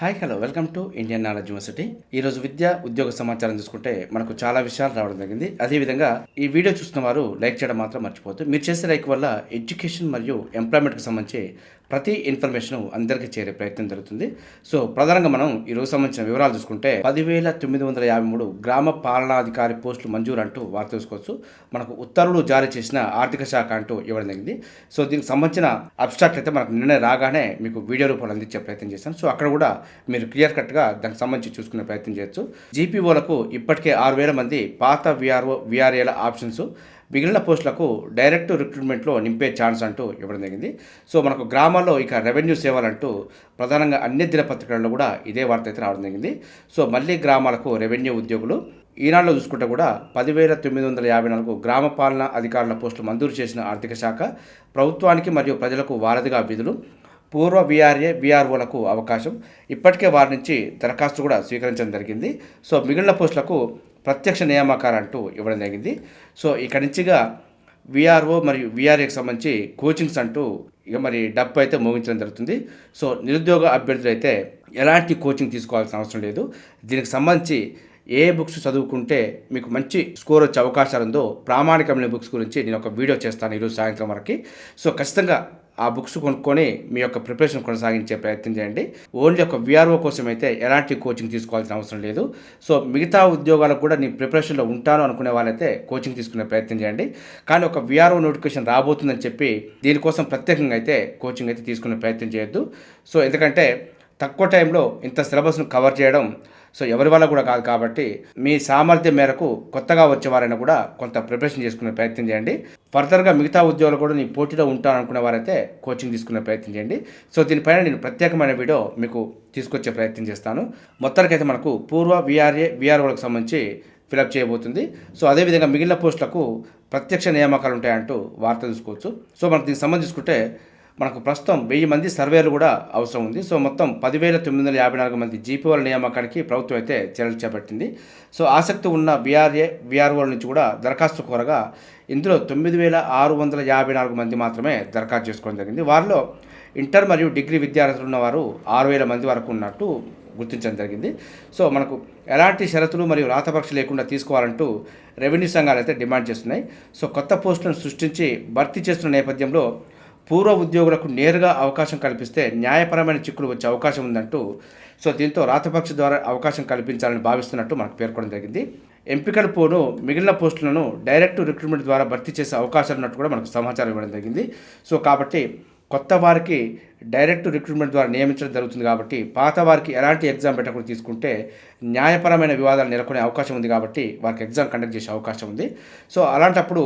Hi hello welcome to Indian Knowledge University. ఈ రోజు విద్య ఉద్యోగ సమాచారం చూసుకుంటే మనకు చాలా విషయాలు రావడం జరిగింది. అదేవిధంగా ఈ వీడియో చూస్తున్న వారు లైక్ చేయడం మాత్రం మర్చిపోద్దు మీరు చేసే లైక్ వల్ల ఎడ్యుకేషన్ మరియు ఎంప్లాయ్మెంట్కి సంబంధించి ప్రతి ఇన్ఫర్మేషన్ అందరికీ చేరే ప్రయత్నం జరుగుతుంది. సో ప్రధానంగా మనం ఈ రోజు సంబంధించిన వివరాలు చూసుకుంటే పదివేల తొమ్మిది వందల యాభై మూడు గ్రామ పాలనాధికారి పోస్టులు మంజూరు అంటూ వార్త చూసుకోవచ్చు మనకు ఉత్తర్వులు జారీ చేసిన ఆర్థిక శాఖ అంటూ ఇవ్వడం జరిగింది. సో దీనికి సంబంధించిన అబ్స్ట్రాక్ట్ అయితే మనకు నిన్న రాగానే మీకు వీడియో రూపంలో అందించే ప్రయత్నం చేశాను. సో అక్కడ కూడా మీరు క్లియర్ కట్గా దానికి సంబంధించి చూసుకునే ప్రయత్నం చేయొచ్చు. జీపీఓలకు ఇప్పటికే ఆరు వేల మంది పాత విఆర్ఓ విఆర్ఏల ఆప్షన్స్ మిగిలిన పోస్టులకు డైరెక్ట్ రిక్రూట్మెంట్లో నింపే ఛాన్స్ అంటూ ఇవ్వడం జరిగింది. సో మనకు గ్రామాల్లో ఇక రెవెన్యూ సేవలంటూ ప్రధానంగా అన్ని దినపత్రికల్లో కూడా ఇదే వార్త అయితే రావడం జరిగింది. సో మళ్ళీ గ్రామాలకు రెవెన్యూ ఉద్యోగులు. ఈనాడులో చూసుకుంటే కూడా పదివేల తొమ్మిది వందల యాభై నాలుగు గ్రామ పాలన అధికారుల పోస్టులు మంజూరు చేసిన ఆర్థిక శాఖ ప్రభుత్వానికి మరియు ప్రజలకు వారధిగా విధులు. పూర్వ విఆర్ఏ విఆర్ఓలకు అవకాశం. ఇప్పటికే వారి నుంచి దరఖాస్తు కూడా స్వీకరించడం జరిగింది. సో మిగిలిన పోస్టులకు ప్రత్యక్ష నియామకాలు అంటూ ఇవ్వడం జరిగింది. సో ఇక్కడి నుంచిగా విఆర్ఓ మరియు విఆర్ఏకి సంబంధించి కోచింగ్స్ అంటూ ఇక మరి డబ్బు అయితే మోగించడం జరుగుతుంది. సో నిరుద్యోగ అభ్యర్థులు అయితే ఎలాంటి కోచింగ్ తీసుకోవాల్సిన అవసరం లేదు. దీనికి సంబంధించి ఏ బుక్స్ చదువుకుంటే మీకు మంచి స్కోర్ వచ్చే అవకాశాలు ఉందో ప్రామాణికమైన బుక్స్ గురించి నేను ఒక వీడియో చేస్తాను ఈరోజు సాయంత్రం వరకు. సో ఖచ్చితంగా ఆ బుక్స్ కొనుక్కొని మీ యొక్క ప్రిపరేషన్ కొనసాగించే ప్రయత్నం చేయండి. ఓన్లీ ఒక విఆర్ఓ కోసం అయితే ఎలాంటి కోచింగ్ తీసుకోవాల్సిన అవసరం లేదు. సో మిగతా ఉద్యోగాలకు కూడా నేను ప్రిపరేషన్లో ఉంటాను అనుకునే వాళ్ళైతే కోచింగ్ తీసుకునే ప్రయత్నం చేయండి. కానీ ఒక విఆర్ఓ నోటిఫికేషన్ రాబోతుందని చెప్పి దీనికోసం ప్రత్యేకంగా అయితే కోచింగ్ అయితే తీసుకునే ప్రయత్నం చేయొద్దు. సో ఎందుకంటే తక్కువ టైంలో ఇంత సిలబస్ను కవర్ చేయడం సో ఎవరి వల్ల కూడా కాదు కాబట్టి మీ సామర్థ్యం మేరకు కొత్తగా వచ్చేవారైనా కూడా కొంత ప్రిపరేషన్ చేసుకునే ప్రయత్నం చేయండి. ఫర్దర్గా మిగతా ఉద్యోగాలు కూడా నీ పోటీలో ఉంటాను వారైతే కోచింగ్ తీసుకునే ప్రయత్నం చేయండి. సో దీనిపైన నేను ప్రత్యేకమైన వీడియో మీకు తీసుకొచ్చే ప్రయత్నం చేస్తాను. మొత్తానికైతే మనకు పూర్వ విఆర్ఏ విఆర్ఓలకు సంబంధించి ఫిలప్ చేయబోతుంది. సో అదేవిధంగా మిగిలిన పోస్టులకు ప్రత్యక్ష నియామకాలు ఉంటాయంటూ వార్త చూసుకోవచ్చు. సో మనకు దీనికి సంబంధించుకుంటే మనకు ప్రస్తుతం వెయ్యి మంది సర్వేలు కూడా అవసరం ఉంది. సో మొత్తం పదివేల తొమ్మిది వందల యాభై నాలుగు మంది జీపీఓల నియామకానికి ప్రభుత్వం అయితే చర్యలు చేపట్టింది. సో ఆసక్తి ఉన్న విఆర్ఏ విఆర్ఓల నుంచి కూడా దరఖాస్తు కోరగా ఇందులో తొమ్మిది వేల ఆరు వందల యాభై నాలుగు మంది మాత్రమే దరఖాస్తు చేసుకోవడం జరిగింది. వారిలో ఇంటర్ మరియు డిగ్రీ విద్యార్థులు ఉన్నవారు ఆరు వేల మంది వరకు ఉన్నట్టు గుర్తించడం జరిగింది. సో మనకు ఎలాంటి షరతులు మరియు రాతపరీక్ష లేకుండా తీసుకోవాలంటూ రెవెన్యూ సంఘాలు అయితే డిమాండ్ చేస్తున్నాయి. సో కొత్త పోస్టులను సృష్టించి భర్తీ చేస్తున్న నేపథ్యంలో పూర్వ ఉద్యోగులకు నేరుగా అవకాశం కల్పిస్తే న్యాయపరమైన చిక్కులు వచ్చే అవకాశం ఉందంటూ సో దీంతో రాతపక్ష ద్వారా అవకాశం కల్పించాలని భావిస్తున్నట్టు మనకు పేర్కొనడం జరిగింది. ఎంపికల పోను మిగిలిన పోస్టులను డైరెక్ట్ రిక్రూట్మెంట్ ద్వారా భర్తీ చేసే అవకాశాలు ఉన్నట్టు కూడా మనకు సమాచారం ఇవ్వడం జరిగింది. సో కాబట్టి కొత్త వారికి డైరెక్ట్ రిక్రూట్మెంట్ ద్వారా నియమించడం జరుగుతుంది కాబట్టి పాత వారికి ఎలాంటి ఎగ్జామ్ పెట్టకుండా తీసుకుంటే న్యాయపరమైన వివాదాలు నెలకొనే అవకాశం ఉంది కాబట్టి వారికి ఎగ్జామ్ కండక్ట్ చేసే అవకాశం ఉంది. సో అలాంటప్పుడు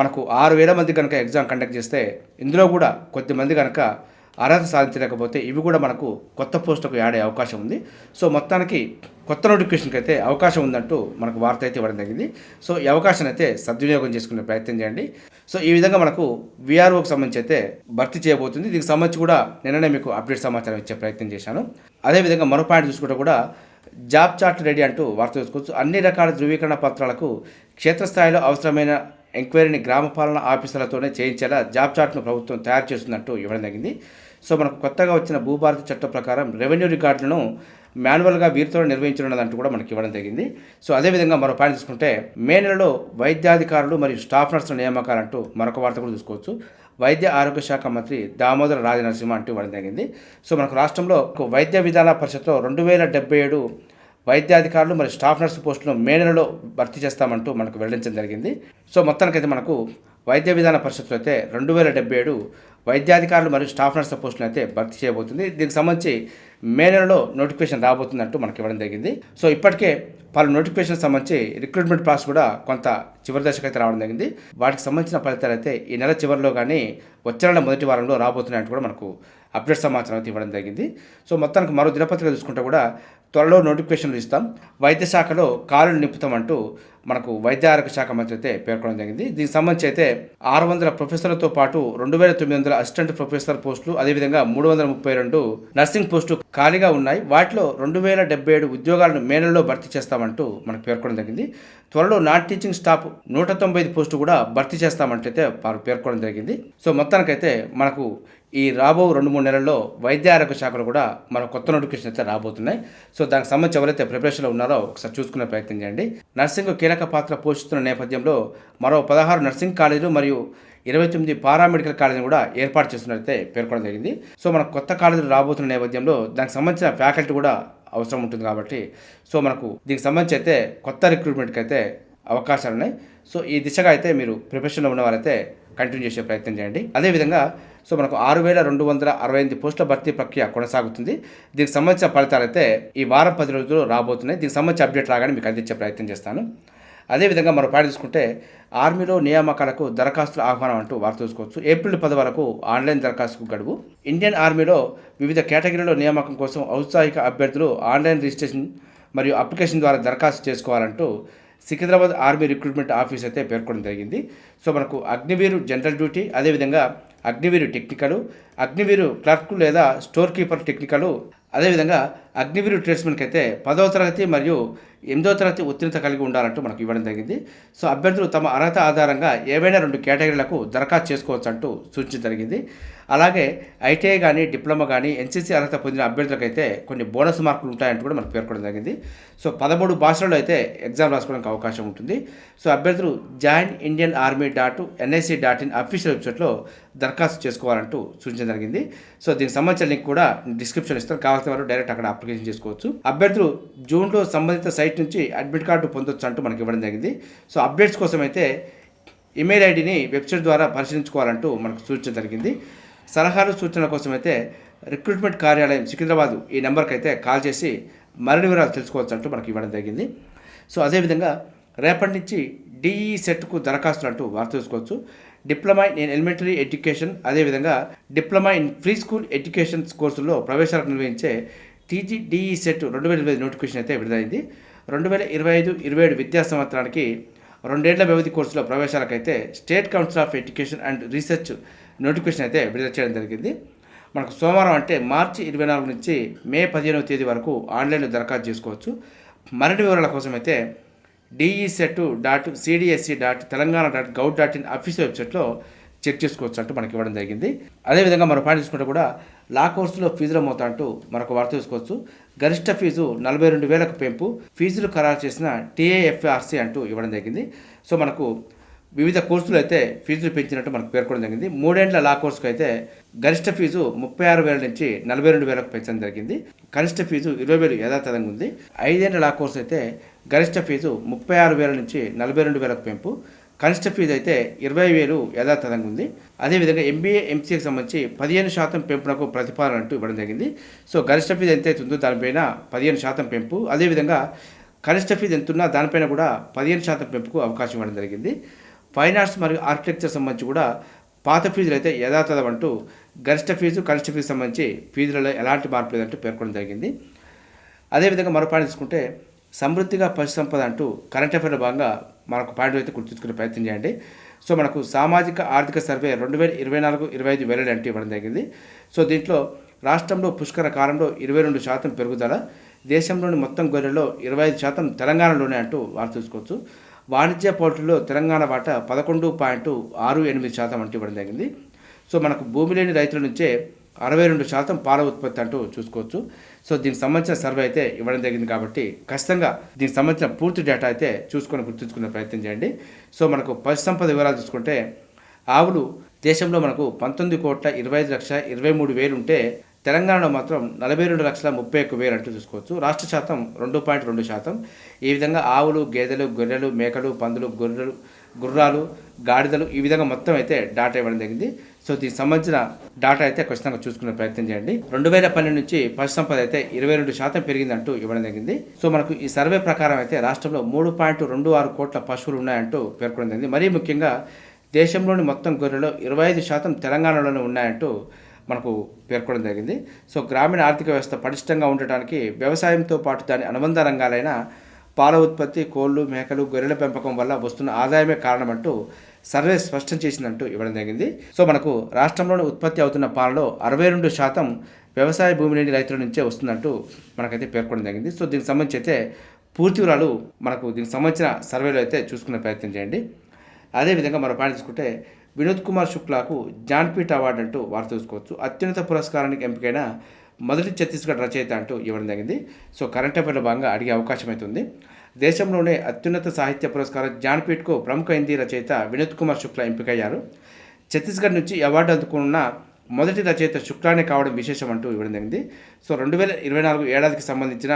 మనకు ఆరు వేల మంది కనుక ఎగ్జామ్ కండక్ట్ చేస్తే ఇందులో కూడా కొద్దిమంది కనుక అర్హత సాధించలేకపోతే ఇవి కూడా మనకు కొత్త పోస్టులకు యాడ్ అయ్యే అవకాశం ఉంది. సో మొత్తానికి కొత్త నోటిఫికేషన్కి అయితే అవకాశం ఉందంటూ మనకు వార్త అయితే ఇవ్వడం జరిగింది. సో ఈ అవకాశాన్ని అయితే సద్వినియోగం చేసుకునే ప్రయత్నం చేయండి. సో ఈ విధంగా మనకు విఆర్ఓకి సంబంధించి అయితే భర్తీ చేయబోతుంది. దీనికి సంబంధించి కూడా నిన్ననే మీకు అప్డేట్ సమాచారం ఇచ్చే ప్రయత్నం చేశాను. అదేవిధంగా మరో పాయింట్ చూసుకుంటే కూడా జాబ్ చార్ట్ రెడీ అంటూ వార్త చూసుకోవచ్చు. అన్ని రకాల ధృవీకరణ పత్రాలకు క్షేత్రస్థాయిలో అవసరమైన ఎంక్వైరీని గ్రామ పాలన ఆఫీసర్లతోనే చేయించేలా జాబ్ చార్ట్ను ప్రభుత్వం తయారు చేస్తుందంటూ ఇవ్వడం జరిగింది. సో మనకు కొత్తగా వచ్చిన భూభారత చట్టం ప్రకారం రెవెన్యూ రికార్డులను మాన్యువల్గా వీరితో నిర్వహించనున్నదంటూ కూడా మనకి ఇవ్వడం జరిగింది. సో అదేవిధంగా మరో పాయింట్ చూసుకుంటే మే నెలలో వైద్యాధికారులు మరియు స్టాఫ్ నర్సుల నియామకాలంటూ మరొక వార్త కూడా చూసుకోవచ్చు వైద్య ఆరోగ్య శాఖ మంత్రి దామోదర రాజనరసింహ అంటూ ఇవ్వడం జరిగింది. సో మనకు రాష్ట్రంలో వైద్య విధాన పరిషత్లో రెండు వేల డెబ్బై ఏడు వైద్యాధికారులు మరియు స్టాఫ్ నర్సు పోస్టులను మే నెలలో భర్తీ చేస్తామంటూ మనకు వెల్లడించడం జరిగింది. సో మొత్తానికైతే మనకు వైద్య విధాన పరిషత్తులో అయితే రెండు వేల డెబ్బై ఏడు వైద్యాధికారులు మరియు స్టాఫ్ నర్స్ పోస్టులను అయితే భర్తీ చేయబోతుంది. దీనికి సంబంధించి మే నెలలో నోటిఫికేషన్ రాబోతుందంటూ మనకి ఇవ్వడం జరిగింది. సో ఇప్పటికే పలు నోటిఫికేషన్ సంబంధించి రిక్రూట్మెంట్ ప్రాసెస్ కూడా కొంత చివరి దశకు అయితే రావడం జరిగింది. వాటికి సంబంధించిన ఫలితాలు అయితే ఈ నెల చివరిలో కానీ వచ్చే నెల మొదటి వారంలో రాబోతున్నాయంటూ కూడా మనకు అప్డేట్ సమాచారం అయితే ఇవ్వడం జరిగింది. సో మొత్తానికి మరో దినపత్రిక చూసుకుంటే కూడా త్వరలో నోటిఫికేషన్లు ఇస్తాం. వైద్య శాఖలో కాలు నింపుతామంటూ మనకు వైద్య ఆరోగ్య శాఖ మంత్రి అయితే పేర్కొనడం జరిగింది. దీనికి సంబంధించి అయితే ఆరు వందల ప్రొఫెసర్లతో పాటు రెండు వేల తొమ్మిది వందల అసిస్టెంట్ ప్రొఫెసర్ పోస్టులు అదేవిధంగా మూడు వందల ముప్పై రెండు నర్సింగ్ పోస్టులు ఖాళీగా ఉన్నాయి. వాటిలో రెండు వేల డెబ్బై ఏడు ఉద్యోగాలను మే నెలలో భర్తీ చేస్తామంటూ మనకు పేర్కొనడం జరిగింది. త్వరలో నాన్ టీచింగ్ స్టాఫ్ నూట తొంభై ఐదు పోస్టు కూడా భర్తీ చేస్తామంటైతే వారు పేర్కొనడం జరిగింది. సో మొత్తానికైతే మనకు ఈ రాబో రెండు మూడు నెలల్లో వైద్య ఆరోగ్య శాఖలు కూడా మన కొత్త నోటిఫికేషన్ అయితే రాబోతున్నాయి. సో దానికి సంబంధించి ఎవరైతే ప్రిపరేషన్లో ఉన్నారో ఒకసారి చూసుకునే ప్రయత్నం చేయండి. నర్సింగ్ కీలక పాత్ర పోషిస్తున్న నేపథ్యంలో మరో పదహారు నర్సింగ్ కాలేజీలు మరియు ఇరవై తొమ్మిది పారామెడికల్ కాలేజీని కూడా ఏర్పాటు చేస్తున్నట్లయితే పేర్కొనడం జరిగింది. సో మన కొత్త కాలేజీలు రాబోతున్న నేపథ్యంలో దానికి సంబంధించిన ఫ్యాకల్టీ కూడా అవసరం ఉంటుంది కాబట్టి సో మనకు దీనికి సంబంధించి అయితే కొత్త రిక్రూట్మెంట్కి అయితే అవకాశాలు ఉన్నాయి సో ఈ దిశగా అయితే మీరు ప్రిపరేషన్లో ఉన్నవారైతే కంటిన్యూ చేసే ప్రయత్నం చేయండి. అదేవిధంగా సో మనకు ఆరు వేల రెండు వందల అరవై ఎనిమిది పోస్టుల భర్తీ ప్రక్రియ కొనసాగుతుంది. దీనికి సంబంధించిన ఫలితాలు అయితే ఈ వారం పది రోజులు రాబోతున్నాయి. దీనికి సంబంధించి అప్డేట్ రాగానే మీకు అందించే ప్రయత్నం చేస్తాను. అదేవిధంగా మరో పాట తీసుకుంటే ఆర్మీలో నియామకాలకు దరఖాస్తుల ఆహ్వానం అంటూ వార్త చూసుకోవచ్చు. ఏప్రిల్ పది వరకు ఆన్లైన్ దరఖాస్తుకు గడువు. ఇండియన్ ఆర్మీలో వివిధ కేటగిరీలో నియామకం కోసం ఔత్సాహిక అభ్యర్థులు ఆన్లైన్ రిజిస్ట్రేషన్ మరియు అప్లికేషన్ ద్వారా దరఖాస్తు చేసుకోవాలంటూ సికింద్రాబాద్ ఆర్మీ రిక్రూట్మెంట్ ఆఫీస్ అయితే పేర్కొనడం జరిగింది. సో మనకు అగ్నివీరు జనరల్ డ్యూటీ అదేవిధంగా అగ్నివీరు టెక్నికలు అగ్నివీరు క్లర్క్ లేదా స్టోర్ కీపర్ టెక్నికలు అదేవిధంగా అగ్నివీరు ట్రేడ్స్మెన్కి అయితే పదవ తరగతి మరియు ఎనిమిదవ తరగతి ఉత్తీర్ణత కలిగి ఉండాలంటూ మనకు ఇవ్వడం జరిగింది. సో అభ్యర్థులు తమ అర్హత ఆధారంగా ఏవైనా రెండు కేటగిరీలకు దరఖాస్తు చేసుకోవచ్చు అంటూ సూచించడం జరిగింది. అలాగే ఐటీఐ కానీ డిప్లొమా కానీ ఎన్సీసీ అర్హత పొందిన అభ్యర్థులకైతే కొన్ని బోనస్ మార్కులు ఉంటాయంటూ కూడా మనకు పేర్కొనడం జరిగింది. సో పదమూడు భాషల్లో అయితే ఎగ్జామ్ రాసుకోవడానికి అవకాశం ఉంటుంది. సో అభ్యర్థులు join Indian army dot NIC dot in official వెబ్సైట్లో దరఖాస్తు చేసుకోవాలంటూ సూచించడం జరిగింది. సో దీనికి సంబంధించిన లింక్ కూడా డిస్క్రిప్షన్ ఇస్తాను. కావాల్సిన వారు డైరెక్ట్ అక్కడ అప్లికేషన్ చేసుకోవచ్చు. అభ్యర్థులు జూన్లో సంబంధిత సైట్ నుంచి అడ్మిట్ కార్డు పొందొచ్చు అంటూ మనకి ఇవ్వడం జరిగింది. సో అప్డేట్స్ కోసం అయితే ఇమెయిల్ ఐడిని వెబ్సైట్ ద్వారా పరిశీలించుకోవాలంటూ మనకు సూచించడం జరిగింది. సలహాలు సూచనల కోసం అయితే రిక్రూట్మెంట్ కార్యాలయం సికింద్రాబాద్ ఈ నెంబర్కి అయితే కాల్ చేసి మరిన్ని వివరాలు తెలుసుకోవచ్చు అంటూ మనకి ఇవ్వడం జరిగింది. సో అదేవిధంగా రేపటి నుంచి డిఈ సెట్కు దరఖాస్తులు అంటూ వార్త చూసుకోవచ్చు డిప్లొమా ఇన్ ఎలిమెంటరీ ఎడ్యుకేషన్ అదేవిధంగా diploma in pre school education కోర్సుల్లో ప్రవేశాలకు నిర్వహించే టీజీ డిఈ సెట్ రెండు వేల ఇరవై నోటిఫికేషన్ అయితే విడుదలైంది. రెండు వేల ఇరవై ఐదు ఇరవై ఏడు విద్యా సంవత్సరానికి రెండేళ్ళ వ్యవధి కోర్సులో ప్రవేశాలకైతే state council of education and research notification అయితే విడుదల చేయడం జరిగింది. మనకు సోమవారం అంటే మార్చి ఇరవై నాలుగు నుంచి మే పదిహేనవ తేదీ వరకు ఆన్లైన్లో దరఖాస్తు చేసుకోవచ్చు. మరిన్ని వివరాల కోసం అయితే DEECET dot CDSC dot Telangana dot gov dot in official వెబ్సైట్లో చెక్ చేసుకోవచ్చు అంటూ మనకి ఇవ్వడం జరిగింది. అదేవిధంగా మరో పాయింట్ చూసుకుంటే కూడా లా కోర్సులో ఫీజుల మోత అంటూ మరొక వార్త చూసుకోవచ్చు గరిష్ట ఫీజు నలభై రెండు వేలకు పెంపు ఫీజులు ఖరారు చేసిన టీఏఎఫ్ఆర్సీ అంటూ ఇవ్వడం జరిగింది. సో మనకు వివిధ కోర్సులు అయితే ఫీజులు పెంచినట్టు మనకు పేర్కొనడం జరిగింది. మూడేండ్ల లా కోర్సుకు అయితే గరిష్ట ఫీజు ముప్పై ఆరు వేల నుంచి నలభై రెండు వేలకు పెంచడం జరిగింది. కనిష్ట ఫీజు ఇరవై వేలు యథాతథంగా ఉంది. ఐదేండ్ల లా కోర్సు అయితే గరిష్ట ఫీజు ముప్పై ఆరు వేల నుంచి నలభై రెండు వేలకు పెంపు. కనిష్ట ఫీజు అయితే ఇరవై వేలు యథాతథంగా ఉంది. అదేవిధంగా ఎంబీఏ ఎంసీఏకి సంబంధించి పదిహేను శాతం పెంపునకు ప్రతిపాదన అంటూ ఇవ్వడం జరిగింది. సో గరిష్ట ఫీజు ఎంత అవుతుందో దానిపైన పదిహేను శాతం పెంపు అదేవిధంగా కనిష్ట ఫీజు ఎంత ఉన్నా దానిపైన కూడా పదిహేను శాతం పెంపుకు అవకాశం ఇవ్వడం జరిగింది. ఫైన్ ఆర్ట్స్ మరియు ఆర్కిటెక్చర్ సంబంధించి కూడా పాత ఫీజులు అయితే యథాతథం అంటూ గరిష్ట ఫీజు కనిష్ట ఫీజు సంబంధించి ఫీజులలో ఎలాంటి మార్పు లేదంటూ పేర్కొనడం జరిగింది. అదేవిధంగా మరో పాయింట్ తీసుకుంటే సమృద్ధిగా పశు సంపద అంటూ కరెంట్ అఫైర్లో భాగంగా మనకు పాయింట్ అయితే గుర్తుంచుకునే ప్రయత్నం చేయండి. సో మనకు సామాజిక ఆర్థిక సర్వే రెండు వేల ఇరవై నాలుగు ఇరవై ఐదు వెల్లడి అంటే ఇవ్వడం జరిగింది. సో దీంట్లో రాష్ట్రంలో పుష్కర కాలంలో ఇరవై రెండు శాతం పెరుగుదల దేశంలోని మొత్తం గొర్రెల్లో ఇరవై ఐదు శాతం తెలంగాణలోనే అంటూ వారు చూసుకోవచ్చు. వాణిజ్య పోర్టుల్లో తెలంగాణ వాటా పదకొండు పాయింట్ ఆరు ఎనిమిది శాతం అంటే ఇవ్వడం జరిగింది. సో మనకు భూమి లేని రైతుల నుంచే అరవై రెండు శాతం పాల ఉత్పత్తి అంటూ చూసుకోవచ్చు. సో దీనికి సంబంధించిన సర్వే అయితే ఇవ్వడం జరిగింది కాబట్టి ఖచ్చితంగా దీనికి సంబంధించిన పూర్తి డేటా అయితే చూసుకొని గుర్తుంచుకునే ప్రయత్నం చేయండి. సో మనకు పశు వివరాలు చూసుకుంటే ఆవులు దేశంలో మనకు పంతొమ్మిది కోట్ల ఇరవై ఐదు లక్షల ఇరవై మూడు వేలు ఉంటే తెలంగాణలో మాత్రం నలభై రెండు లక్షల ముప్పై ఒక్క వేలు అంటూ చూసుకోవచ్చు. రాష్ట్ర శాతం రెండు పాయింట్ రెండు శాతం. ఈ విధంగా ఆవులు గేదెలు గొర్రెలు మేకలు పందులు గొర్రెలు గుర్రాలు గాడిదలు ఈ విధంగా మొత్తం అయితే డాటా ఇవ్వడం జరిగింది. సో దీనికి సంబంధించిన డాటా అయితే ఖచ్చితంగా చూసుకునే ప్రయత్నం చేయండి. రెండు వేల పన్నెండు నుంచి పశు సంపద అయితే ఇరవై రెండు శాతం పెరిగిందంటూ ఇవ్వడం జరిగింది. సో మనకు ఈ సర్వే ప్రకారం అయితే రాష్ట్రంలో మూడు పాయింట్ రెండు ఆరు కోట్ల పశువులు ఉన్నాయంటూ పేర్కొనడం జరిగింది. మరీ ముఖ్యంగా దేశంలోని మొత్తం గొర్రెలు ఇరవై ఐదు శాతం తెలంగాణలోనే ఉన్నాయంటూ మనకు పేర్కొనడం జరిగింది. సో గ్రామీణ ఆర్థిక వ్యవస్థ పటిష్టంగా ఉండటానికి వ్యవసాయంతో పాటు దాని అనుబంధ రంగాలైన పాల ఉత్పత్తి కోళ్ళు మేకలు గొర్రెల పెంపకం వల్ల వస్తున్న ఆదాయమే కారణమంటూ సర్వే స్పష్టం చేసిందంటూ ఇవ్వడం జరిగింది. సో మనకు రాష్ట్రంలోని ఉత్పత్తి అవుతున్న పాలలో అరవై రెండు శాతం వ్యవసాయ భూమి లేని రైతుల నుంచే వస్తుందంటూ మనకైతే పేర్కొనడం జరిగింది. సో దీనికి సంబంధించి అయితే పూర్తి వివరాలు మనకు దీనికి సంబంధించిన సర్వేలో అయితే చూసుకునే ప్రయత్నం చేయండి. అదేవిధంగా మరో పాయింట్ తీసుకుంటే వినోద్ కుమార్ శుక్లాకు జ్ఞాన్పీఠ్ అవార్డు అంటూ వారు చూసుకోవచ్చు అత్యున్నత పురస్కారానికి ఎంపికైన మొదటి ఛత్తీస్గఢ్ రచయిత అంటూ ఇవ్వడం జరిగింది. సో కరెంట్ అఫైర్లో భాగంగా అడిగే అవకాశం అవుతుంది దేశంలోనే అత్యున్నత సాహిత్య పురస్కారం జ్ఞాన్పీఠ్కు ప్రముఖ హిందీ రచయిత వినోద్ కుమార్ శుక్లా ఎంపికయ్యారు. ఛత్తీస్గఢ్ నుంచి అవార్డు అందుకున్న మొదటి రచయిత శుక్లానే కావడం విశేషం అంటూ ఇవ్వడం జరిగింది. సో రెండు వేల ఇరవై నాలుగు ఏడాదికి సంబంధించిన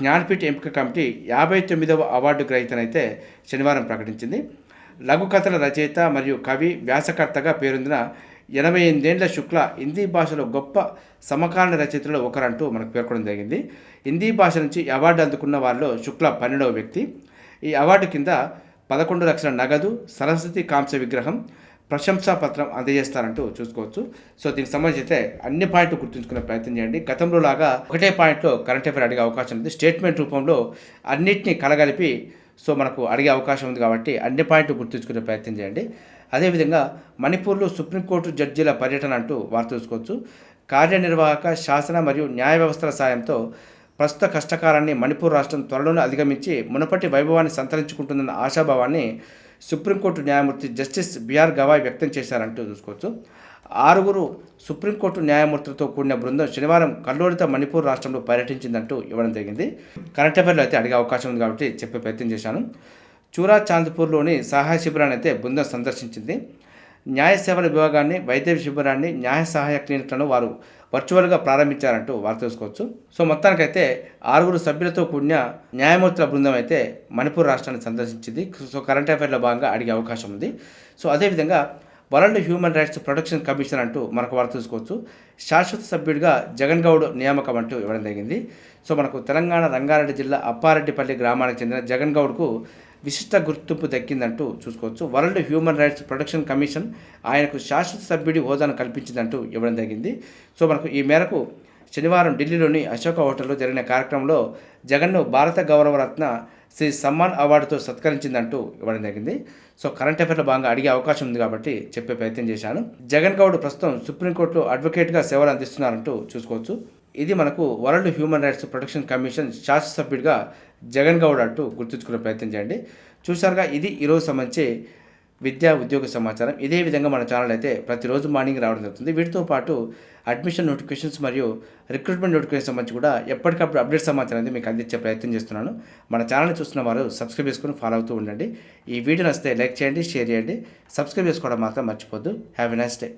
జ్ఞాన్పీఠ్ ఎంపిక కమిటీ యాభై తొమ్మిదవ అవార్డు గ్రహీతనైతే శనివారం ప్రకటించింది. లఘు కథల రచయిత మరియు కవి వ్యాసకర్తగా పేరొందిన ఎనభై ఎనిమిదేండ్ల శుక్ల హిందీ భాషలో గొప్ప సమకాలీన రచయితలో ఒకరంటూ మనకు పేర్కొనడం జరిగింది. హిందీ భాష నుంచి అవార్డు అందుకున్న వారిలో శుక్ల పన్నెండవ వ్యక్తి. ఈ అవార్డు కింద పదకొండు లక్షల నగదు సరస్వతి కాంస్య విగ్రహం ప్రశంసా పత్రం అందజేస్తారంటూ చూసుకోవచ్చు. సో దీనికి సంబంధించి అయితే అన్ని పాయింట్లు గుర్తుంచుకునే ప్రయత్నం చేయండి. గతంలో లాగా ఒకటే పాయింట్లో కరెంట్ అఫైర్ అడిగే అవకాశం ఉంది. స్టేట్మెంట్ రూపంలో అన్నిటినీ కలగలిపి సో మనకు అడిగే అవకాశం ఉంది కాబట్టి అన్ని పాయింట్లు గుర్తుంచుకునే ప్రయత్నం చేయండి. అదేవిధంగా మణిపూర్లో సుప్రీంకోర్టు జడ్జీల పర్యటన అంటూ వార్త చూసుకోవచ్చు. కార్యనిర్వాహక శాసన మరియు న్యాయ వ్యవస్థల సాయంతో ప్రస్తుత కష్టకాలాన్ని మణిపూర్ రాష్ట్రం త్వరలోనే అధిగమించి మునపటి వైభవాన్ని సంతరించుకుంటుందన్న ఆశాభావాన్ని సుప్రీంకోర్టు న్యాయమూర్తి జస్టిస్ బిఆర్ గవాయ్ వ్యక్తం చేశారంటూ చూసుకోవచ్చు. ఆరుగురు సుప్రీంకోర్టు న్యాయమూర్తులతో కూడిన బృందం శనివారం కల్లోడిత మణిపూర్ రాష్ట్రంలో పర్యటించిందంటూ ఇవ్వడం జరిగింది. కరెంట్ అఫైర్లో అయితే అడిగే అవకాశం ఉంది కాబట్టి చెప్పే ప్రయత్నం చేశాను. చూరా చాంద్పూర్లోని సహాయ శిబిరాన్ని అయితే బృందం సందర్శించింది. న్యాయ సేవల విభాగాన్ని వైద్య శిబిరాన్ని న్యాయ సహాయ క్లినిక్లను వారు వర్చువల్గా ప్రారంభించారంటూ వారు తెలుసుకోవచ్చు. సో మొత్తానికైతే ఆరుగురు సభ్యులతో కూడిన న్యాయమూర్తుల బృందం అయితే మణిపూర్ రాష్ట్రాన్ని సందర్శించింది. సో కరెంట్ అఫైర్లో భాగంగా అడిగే అవకాశం ఉంది. సో అదేవిధంగా world human rights protection commission అంటూ మనకు వార్త చూసుకోవచ్చు. శాశ్వత సభ్యుడిగా జగన్ గౌడ్ నియామకం అంటూ ఇవ్వడం జరిగింది. సో మనకు తెలంగాణ రంగారెడ్డి జిల్లా అప్పారెడ్డిపల్లి గ్రామానికి చెందిన జగన్ గౌడ్కు విశిష్ట గుర్తింపు దక్కిందంటూ చూసుకోవచ్చు. World human rights protection commission ఆయనకు శాశ్వత సభ్యుడి హోదాను కల్పించిందంటూ ఇవ్వడం జరిగింది. సో మనకు ఈ మేరకు శనివారం ఢిల్లీలోని అశోక హోటల్లో జరిగిన కార్యక్రమంలో జగన్ను భారత గౌరవరత్న శ్రీ సమ్మాన్ అవార్డుతో సత్కరించిందంటూ ఇవ్వడం జరిగింది. సో కరెంట్ అఫైర్లో భాగంగా అడిగే అవకాశం ఉంది కాబట్టి చెప్పే ప్రయత్నం చేశాను. జగన్ గౌడ్ ప్రస్తుతం సుప్రీంకోర్టులో అడ్వకేట్గా సేవలు అందిస్తున్నారంటూ చూసుకోవచ్చు. ఇది మనకు world human rights protection commission శాసనసభ్యుడిగా జగన్ గౌడ్ అంటూ గుర్తుంచుకునే ప్రయత్నం చేయండి. చూసారుగా ఇది ఈరోజు సంబంధించి విద్యా ఉద్యోగ సమాచారం. ఇదే విధంగా మన ఛానల్ అయితే ప్రతిరోజు మార్నింగ్ రావడం జరుగుతుంది. వీటితో పాటు అడ్మిషన్ నోటిఫికేషన్స్ మరియు రిక్రూట్మెంట్ నోటిఫికేషన్ సంబంధించి కూడా ఎప్పటికప్పుడు అప్డేట్ సమాచారం అనేది మీకు అందించే ప్రయత్నం చేస్తున్నాను. మన ఛానల్ చూస్తున్న వారు సబ్స్క్రైబ్ చేసుకుని ఫాలో అవుతూ ఉండండి. ఈ వీడియో నచ్చితే లైక్ చేయండి షేర్ చేయండి. సబ్స్క్రైబ్ చేసుకోవడం మాత్రం మర్చిపోద్దు. Have a nice day